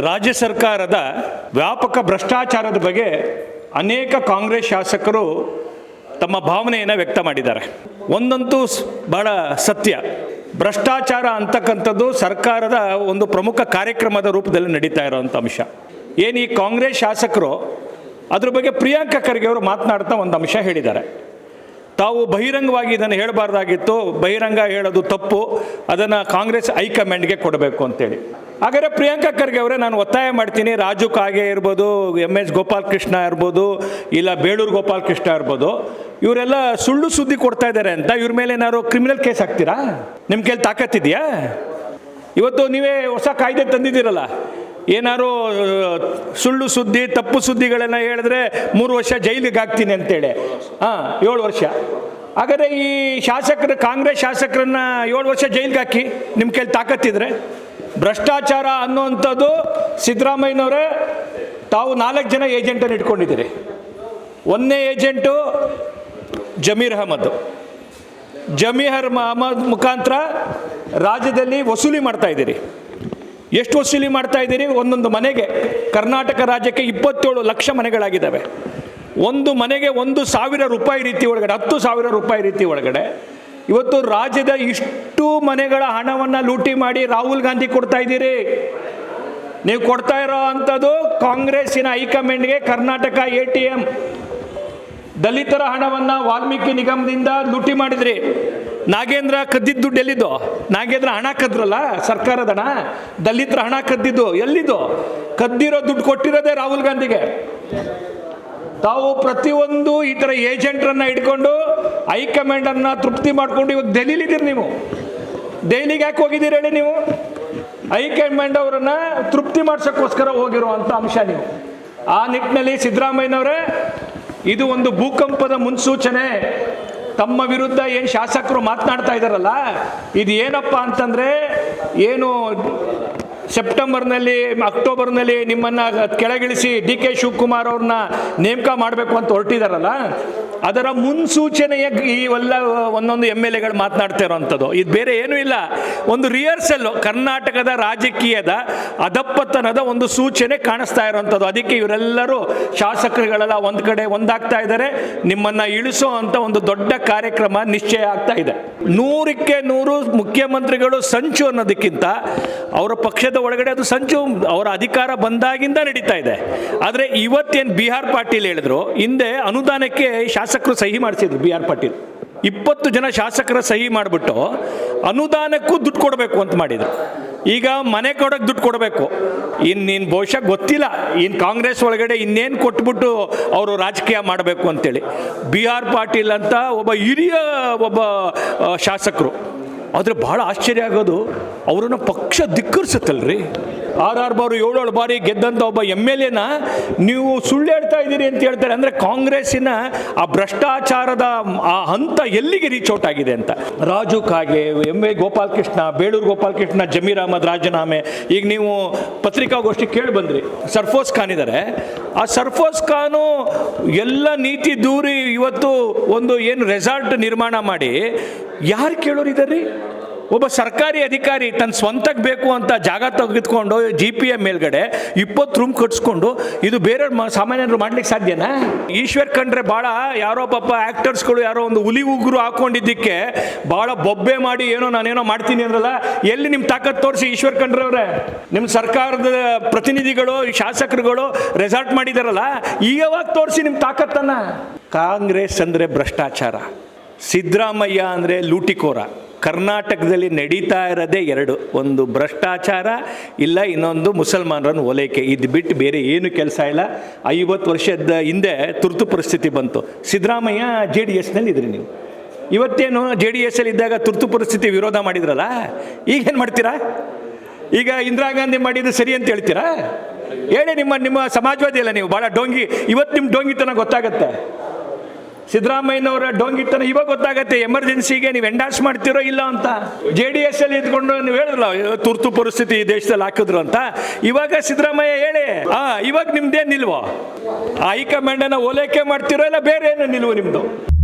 ರಾಜ್ಯ ಸರ್ಕಾರದ ವ್ಯಾಪಕ ಭ್ರಷ್ಟಾಚಾರದ ಬಗ್ಗೆ ಅನೇಕ ಕಾಂಗ್ರೆಸ್ ಶಾಸಕರು ತಮ್ಮ ಭಾವನೆಯನ್ನು ವ್ಯಕ್ತ ಮಾಡಿದ್ದಾರೆ. ಒಂದಂತೂ ಬಹಳ ಸತ್ಯ. ಭ್ರಷ್ಟಾಚಾರ ಅಂತಕ್ಕಂಥದ್ದು ಸರ್ಕಾರದ ಒಂದು ಪ್ರಮುಖ ಕಾರ್ಯಕ್ರಮದ ರೂಪದಲ್ಲಿ ನಡೀತಾ ಇರೋವಂಥ ಅಂಶ. ಏನು ಈ ಕಾಂಗ್ರೆಸ್ ಶಾಸಕರು ಅದ್ರ ಬಗ್ಗೆ ಪ್ರಿಯಾಂಕ ಖರ್ಗೆ ಅವರು ಮಾತನಾಡ್ತಾ ಒಂದು ಅಂಶ ಹೇಳಿದ್ದಾರೆ. ತಾವು ಬಹಿರಂಗವಾಗಿ ಇದನ್ನು ಹೇಳಬಾರ್ದಾಗಿತ್ತು. ಬಹಿರಂಗ ಹೇಳೋದು ತಪ್ಪು. ಅದನ್ನು ಕಾಂಗ್ರೆಸ್ ಹೈಕಮಾಂಡ್ಗೆ ಕೊಡಬೇಕು ಅಂತೇಳಿ. ಹಾಗಾದರೆ ಪ್ರಿಯಾಂಕಾ ಖರ್ಗೆ ಅವರೇ, ನಾನು ಒತ್ತಾಯ ಮಾಡ್ತೀನಿ. ರಾಜು ಕಾಗೆ ಇರ್ಬೋದು ಎಂ ಎಸ್ ಗೋಪಾಲ್ ಕೃಷ್ಣ ಇರ್ಬೋದು, ಇಲ್ಲ ಬೇಳೂರು ಗೋಪಾಲ್ ಕೃಷ್ಣ ಇರ್ಬೋದು, ಇವರೆಲ್ಲ ಸುಳ್ಳು ಸುದ್ದಿ ಕೊಡ್ತಾ ಇದ್ದಾರೆ ಅಂತ. ಇವ್ರ ಮೇಲೆ ಏನಾದ್ರು ಕ್ರಿಮಿನಲ್ ಕೇಸ್ ಹಾಕ್ತೀರಾ? ನಿಮ್ಮ ಕೈಲಿ ತಾಕತ್ತಿದೆಯಾ ಇವತ್ತು ನೀವೇ ಹೊಸ ಕಾಯ್ದೆ ತಂದಿದ್ದೀರಲ್ಲ. ಏನಾರು ಸುಳ್ಳು ಸುದ್ದಿ, ತಪ್ಪು ಸುದ್ದಿಗಳನ್ನು ಹೇಳಿದ್ರೆ ಮೂರು ವರ್ಷ ಜೈಲಿಗೆ ಹಾಕ್ತೀನಿ ಅಂತೇಳಿ. ಹಾಂ, ಏಳು ವರ್ಷ. ಹಾಗಾದರೆ ಈ ಶಾಸಕರು, ಕಾಂಗ್ರೆಸ್ ಶಾಸಕರನ್ನ ಏಳು ವರ್ಷ ಜೈಲಿಗೆ ಹಾಕಿ ನಿಮ್ಮ ಕೈಲಿ ತಾಕತ್ತಿದ್ರೆ ಭ್ರಷ್ಟಾಚಾರ ಅನ್ನುವಂಥದ್ದು ಸಿದ್ದರಾಮಯ್ಯನವರೇ, ತಾವು ನಾಲ್ಕು ಜನ ಏಜೆಂಟನ್ನು ಇಟ್ಕೊಂಡಿದ್ದೀರಿ. ಒಂದನೇ ಏಜೆಂಟು ಜಮೀರ್ ಅಹಮದ್. ಜಮೀರ್ ಅಹಮದ್ ಮುಖಾಂತರ ರಾಜ್ಯದಲ್ಲಿ ವಸೂಲಿ ಮಾಡ್ತಾ ಇದ್ದೀರಿ. ಎಷ್ಟು ವಸೂಲಿ ಮಾಡ್ತಾ ಇದ್ದೀರಿ? ಒಂದೊಂದು ಮನೆಗೆ, ಕರ್ನಾಟಕ ರಾಜ್ಯಕ್ಕೆ ಇಪ್ಪತ್ತೇಳು ಲಕ್ಷ ಮನೆಗಳಾಗಿದ್ದಾವೆ. ಒಂದು ಮನೆಗೆ ಒಂದು ಸಾವಿರ ರೂಪಾಯಿ ರೀತಿ ಒಳಗಡೆ, ಹತ್ತು ಸಾವಿರ ರೂಪಾಯಿ ರೀತಿ ಒಳಗಡೆ ಇವತ್ತು ರಾಜ್ಯದ ಇಷ್ಟು ಮನೆಗಳ ಹಣವನ್ನು ಲೂಟಿ ಮಾಡಿ ರಾಹುಲ್ ಗಾಂಧಿ ಕೊಡ್ತಾ ಇದ್ದೀರಿ. ನೀವು ಕೊಡ್ತಾ ಇರೋ ಅಂಥದ್ದು ಕಾಂಗ್ರೆಸ್ಸಿನ ಹೈಕಮಾಂಡ್ಗೆ ಕರ್ನಾಟಕ ಎ ಟಿ ಎಂ ದಲಿತರ ಹಣವನ್ನು ವಾಲ್ಮೀಕಿ ನಿಗಮದಿಂದ ಲೂಟಿ ಮಾಡಿದ್ರಿ. ನಾಗೇಂದ್ರ ಕದ್ದಿದ್ದು ದುಡ್ಡು ಎಲ್ಲಿದ್ದು ನಾಗೇಂದ್ರ ಹಣ ಕದ್ರಲ್ಲ ಸರ್ಕಾರದ ಹಣ? ದಲಿತರ ಹಣ ಕದ್ದಿದ್ದು ಎಲ್ಲಿದ್ದು ಕದ್ದಿರೋ ದುಡ್ಡು ಕೊಟ್ಟಿರೋದೇ ರಾಹುಲ್ ಗಾಂಧಿಗೆ. ತಾವು ಪ್ರತಿಯೊಂದು ಈ ಥರ ಏಜೆಂಟ್ರನ್ನು ಇಟ್ಕೊಂಡು ಹೈಕಮಾಂಡನ್ನು ತೃಪ್ತಿ ಮಾಡ್ಕೊಂಡು ಇವಾಗ ದೆಹಲಿಲಿದ್ದೀರಿ ನೀವು. ದೆಹಲಿಗೆ ಯಾಕೆ ಹೋಗಿದ್ದೀರಿ ಹೇಳಿ ನೀವು? ಹೈಕಮಾಂಡ್ ಅವರನ್ನ ತೃಪ್ತಿ ಮಾಡ್ಸಕ್ಕೋಸ್ಕರ ಹೋಗಿರುವಂಥ ಅಂಶ ನೀವು. ಆ ನಿಟ್ಟಿನಲ್ಲಿ ಸಿದ್ದರಾಮಯ್ಯನವರೇ, ಇದು ಒಂದು ಭೂಕಂಪದ ಮುನ್ಸೂಚನೆ. ತಮ್ಮ ವಿರುದ್ಧ ಏನು ಶಾಸಕರು ಮಾತನಾಡ್ತಾ ಇದ್ದಾರಲ್ಲ ಇದು ಏನಪ್ಪ ಅಂತಂದರೆ, ಏನು ಸೆಪ್ಟೆಂಬರ್ನಲ್ಲಿ, ಅಕ್ಟೋಬರ್ನಲ್ಲಿ ನಿಮ್ಮನ್ನು ಕೆಳಗಿಳಿಸಿ ಡಿ ಕೆ ಶಿವಕುಮಾರ್ ಅವ್ರನ್ನ ನೇಮಕ ಮಾಡಬೇಕು ಅಂತ ಹೊರಟಿದಾರಲ್ಲ, ಅದರ ಮುನ್ಸೂಚನೆಯ ಎಲ್ಲ ಒಂದೊಂದು ಎಂ ಎಲ್ ಎಗಳು ಮಾತನಾಡ್ತಾ ಇರೋವಂಥದ್ದು. ಇದು ಬೇರೆ ಏನೂ ಇಲ್ಲ. ಒಂದು ರಿಹರ್ಸಲ್ಲು ಕರ್ನಾಟಕದ ರಾಜಕೀಯದ ಅದಪ್ಪತನದ ಒಂದು ಸೂಚನೆ ಕಾಣಿಸ್ತಾ ಇರೋವಂಥದ್ದು. ಅದಕ್ಕೆ ಇವರೆಲ್ಲರೂ ಶಾಸಕರುಗಳೆಲ್ಲ ಒಂದು ಕಡೆ ಒಂದಾಗ್ತಾ ಇದ್ದಾರೆ. ನಿಮ್ಮನ್ನು ಇಳಿಸೋ ಅಂತ ಒಂದು ದೊಡ್ಡ ಕಾರ್ಯಕ್ರಮ ನಿಶ್ಚಯ ಆಗ್ತಾ ಇದೆ. ನೂರಕ್ಕೆ ನೂರು ಮುಖ್ಯಮಂತ್ರಿಗಳು ಸಂಚು ಅನ್ನೋದಕ್ಕಿಂತ ಅವರ ಪಕ್ಷದ ಒಳಗಡೆ ಅದು ಸಂಚು, ಅವರ ಅಧಿಕಾರ ಬಂದಾಗಿಂದ ನಡೀತಾ ಇದೆ. ಆದರೆ ಇವತ್ತೇನು ಬಿ ಆರ್ ಪಾಟೀಲ್ ಹೇಳಿದ್ರು, ಹಿಂದೆ ಅನುದಾನಕ್ಕೆ ಶಾಸಕರು ಸಹಿ ಮಾಡಿಸಿದ್ರು ಬಿ ಆರ್ ಪಾಟೀಲ್. ಇಪ್ಪತ್ತು ಜನ ಶಾಸಕರ ಸಹಿ ಮಾಡಿಬಿಟ್ಟು ಅನುದಾನಕ್ಕೂ ದುಡ್ಡು ಕೊಡಬೇಕು ಅಂತ ಮಾಡಿದರು. ಈಗ ಮನೆ ಕೊಡೋಕ್ಕೆ ದುಡ್ಡು ಕೊಡಬೇಕು. ಇನ್ನು ನೀನು ಬಹುಶಃ ಗೊತ್ತಿಲ್ಲ. ಇನ್ನು ಕಾಂಗ್ರೆಸ್ ಒಳಗಡೆ ಇನ್ನೇನು ಕೊಟ್ಬಿಟ್ಟು ಅವರು ರಾಜಕೀಯ ಮಾಡಬೇಕು ಅಂತೇಳಿ. ಬಿ ಆರ್ ಪಾಟೀಲ್ ಅಂತ ಒಬ್ಬ ಹಿರಿಯ ಒಬ್ಬ ಶಾಸಕರು. ಆದರೆ ಭಾಳ ಆಶ್ಚರ್ಯ ಆಗೋದು ಅವರನ್ನು ಪಕ್ಷ ಧಿಕ್ಕರಿಸುತ್ತಲ್ರಿ? ಆರ್ ಆರ್ ಬಾರು ಏಳೇಳು ಬಾರಿ ಗೆದ್ದಂಥ ಒಬ್ಬ ಎಂ ಎಲ್ ಎನ ನೀವು ಸುಳ್ಳು ಹೇಳ್ತಾ ಇದ್ದೀರಿ ಅಂತ ಹೇಳ್ತಾರೆ. ಅಂದರೆ ಕಾಂಗ್ರೆಸ್ಸಿನ ಆ ಭ್ರಷ್ಟಾಚಾರದ, ಆ ಹಂತ ಎಲ್ಲಿಗೆ ರೀಚ್ ಔಟ್ ಆಗಿದೆ ಅಂತ. ರಾಜು ಕಾಗೆ ಎಂ ಎ ಗೋಪಾಲ್ ಕೃಷ್ಣ ಬೇಳೂರು ಗೋಪಾಲ್ ಕೃಷ್ಣ ಜಮೀರ್ ಅಹಮದ್ ರಾಜೀನಾಮೆ. ಈಗ ನೀವು ಪತ್ರಿಕಾಗೋಷ್ಠಿ ಕೇಳಿ ಬಂದ್ರಿ. ಸರ್ಫೋಸ್ ಖಾನ್ ಇದ್ದಾರೆ ಆ ಸರ್ಫೋಸ್ ಖಾನು ಎಲ್ಲ ನೀತಿ ದೂರಿ ಇವತ್ತು ಒಂದು ಏನು ರೆಸಾರ್ಟ್ ನಿರ್ಮಾಣ ಮಾಡಿ, ಯಾರು ಕೇಳೋರಿದ್ದಾರೆ ಒಬ್ಬ ಸರ್ಕಾರಿ ಅಧಿಕಾರಿ ತನ್ನ ಸ್ವಂತಕ್ಕೆ ಬೇಕು ಅಂತ ಜಾಗ ತೆಗೆದುಕೊಂಡು ಜಿ ಪಿ ಎಂ ಮೇಲ್ಗಡೆ ಇಪ್ಪತ್ತು ರೂಮ್ ಕಟ್ಸ್ಕೊಂಡು ಇದು ಬೇರೆ ಸಾಮಾನ್ಯರು ಮಾಡ್ಲಿಕ್ಕೆ ಸಾಧ್ಯನಾ? ಈಶ್ವರ್ ಕಂಡ್ರೆ ಭಾಳ ಯಾರೋ ಪಾಪ ಆ್ಯಕ್ಟರ್ಸ್ಗಳು ಯಾರೋ ಒಂದು ಹುಲಿ ಉಗುರು ಹಾಕೊಂಡಿದ್ದಕ್ಕೆ ಭಾಳ ಬೊಬ್ಬೆ ಮಾಡಿ ಏನೋ ನಾನೇನೋ ಮಾಡ್ತೀನಿ ಅಂದ್ರಲ್ಲ, ಎಲ್ಲಿ ನಿಮ್ಮ ತಾಕತ್ ತೋರಿಸಿ ಈಶ್ವರ್ ಖಂಡ್ರೆ ಅವರೇ ನಿಮ್ಮ ಸರ್ಕಾರದ ಪ್ರತಿನಿಧಿಗಳು, ಶಾಸಕರುಗಳು ರೆಸಾರ್ಟ್ ಮಾಡಿದಾರಲ್ಲ, ಈಗವಾಗ ತೋರಿಸಿ ನಿಮ್ಮ ತಾಕತ್ತನ್ನು. ಕಾಂಗ್ರೆಸ್ ಅಂದರೆ ಭ್ರಷ್ಟಾಚಾರ, ಸಿದ್ದರಾಮಯ್ಯ ಅಂದರೆ ಲೂಟಿಕೋರ. ಕರ್ನಾಟಕದಲ್ಲಿ ನಡೀತಾ ಇರೋದೇ ಎರಡು. ಒಂದು ಭ್ರಷ್ಟಾಚಾರ, ಇಲ್ಲ ಇನ್ನೊಂದು ಮುಸಲ್ಮಾನರನ್ನು ಓಲೈಕೆ. ಇದು ಬಿಟ್ಟು ಬೇರೆ ಏನು ಕೆಲಸ ಇಲ್ಲ. ಐವತ್ತು ವರ್ಷದ ಹಿಂದೆ ತುರ್ತು ಪರಿಸ್ಥಿತಿ ಬಂತು. ಸಿದ್ದರಾಮಯ್ಯ ಜೆ ಡಿ ಎಸ್ನಲ್ಲಿ ಇದ್ರಿ ನೀವು. ಇವತ್ತೇನು ಜೆ ಡಿ ಎಸ್ ಅಲ್ಲಿ ಇದ್ದಾಗ ತುರ್ತು ಪರಿಸ್ಥಿತಿ ವಿರೋಧ ಮಾಡಿದ್ರಲ್ಲ? ಈಗೇನು ಮಾಡ್ತೀರಾ? ಈಗ ಇಂದಿರಾ ಗಾಂಧಿ ಮಾಡಿದ್ದು ಸರಿ ಅಂತ ಹೇಳ್ತೀರಾ? ಹೇಳಿ ನಿಮ್ಮ ನಿಮ್ಮ ಸಮಾಜವಾದಿ ಅಲ್ಲ ನೀವು. ಭಾಳ ಡೋಂಗಿ, ಇವತ್ತು ನಿಮ್ಮ ಡೋಂಗಿತನ ಗೊತ್ತಾಗತ್ತೆ. ಸಿದ್ದರಾಮಯ್ಯನವರ ಡೋಂಗಿಟ್ಟನ ಇವಾಗ ಗೊತ್ತಾಗತ್ತೆ ಎಮರ್ಜೆನ್ಸಿಗೆ ನೀವು ಎಂಡಾಸ್ ಮಾಡ್ತಿರೋ ಇಲ್ಲ ಅಂತ. ಜೆ ಡಿ ಎಸ್ ಅಲ್ಲಿ ಇದ್ಕೊಂಡು ನೀವು ಹೇಳಿದ್ರಲ್ಲ, ತುರ್ತು ಪರಿಸ್ಥಿತಿ ಈ ದೇಶದಲ್ಲಿ ಹಾಕಿದ್ರು ಅಂತ. ಇವಾಗ ಸಿದ್ದರಾಮಯ್ಯ ಹೇಳಿ, ಆ, ಇವಾಗ ನಿಮ್ದೇನು ನಿಲ್ವೋ? ಹೈಕಮಾಂಡನ್ನು ಓಲೈಕೆ ಮಾಡ್ತಿರೋ ಇಲ್ಲ ಬೇರೆ ಏನು ನಿಲ್ವು ನಿಮ್ಮದು